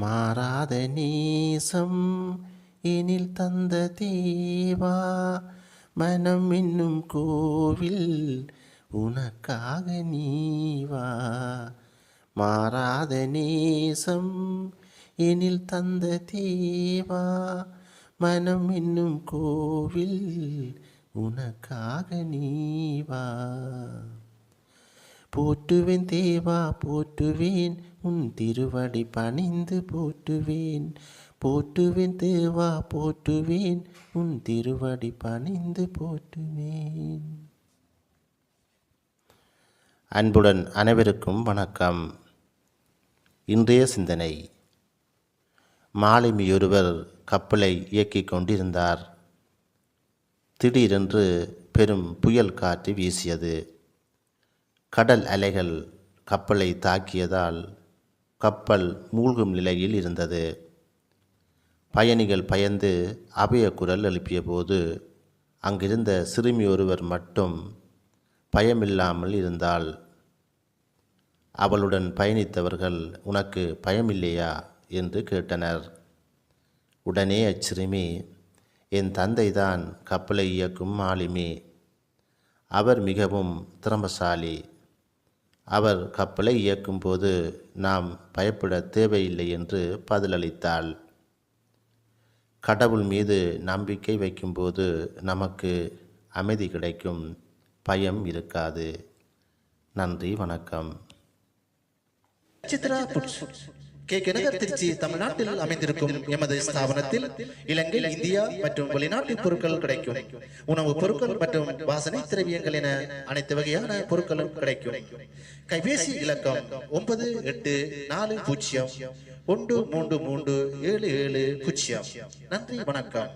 மாறாத நீசம் எனில் தந்த தேவா மனம் என்னும் கோவில் உனக்காக நீவா. மாறாத நேசம் எனில் தந்த தேவா மனம் என்னும் கோவில் உனக்காக நீவா. போற்றுவேன் தேவா போற்றுவேன். உன் திருவடி பணிந்து போற்றுவேன். போற்றுவேன் தேவா போற்றுவேன். உன் திருவடி பணிந்து போற்றுவேன். அன்புடன் அனைவருக்கும் வணக்கம். இன்றைய சிந்தனை. மாலுமியொருவர் கப்பலை இயக்கிக் கொண்டிருந்தார். திடீரென்று பெரும் புயல் காற்று வீசியது. கடல் அலைகள் கப்பலை தாக்கியதால் கப்பல் மூழ்கும் நிலையில் இருந்தது. பயணிகள் பயந்து அபய குரல் எழுப்பியபோது அங்கிருந்த சிறுமி ஒருவர் மட்டும் பயமில்லாமல் இருந்தாள். அவளுடன் பயணித்தவர்கள் உனக்கு பயமில்லையா? என்று கேட்டனர். உடனே அச்சிறுமி என் தந்தைதான் கப்பலை இயக்கும் மாலுமி அவர் மிகவும் திறமசாலி. அவர் கப்பலை இயக்கும்போது நாம் பயப்பட தேவையில்லை என்று பதிலளித்தாள். கடவுள் மீது நம்பிக்கை வைக்கும்போது நமக்கு அமைதி கிடைக்கும். பயம் இருக்காது. நன்றி வணக்கம். சித்ரா புட்ஸ். கே கனகர் திருச்சி தமிழ்நாட்டில் அமைந்திருக்கும் எமது ஸ்தாபனத்தில் இலங்கை இந்தியா மற்றும் வெளிநாட்டு பொருட்கள் கிடைக்கும். உணவு பொருட்கள் மற்றும் வாசனை திரவியங்கள் என அனைத்து வகையான பொருட்களும் கிடைக்கும். கைபேசி இலக்கம் ஒன்பது எட்டு நாலு பூஜ்ஜியம் ஒன்று மூன்று மூன்று ஏழு ஏழு பூஜ்ஜியம். நன்றி வணக்கம்.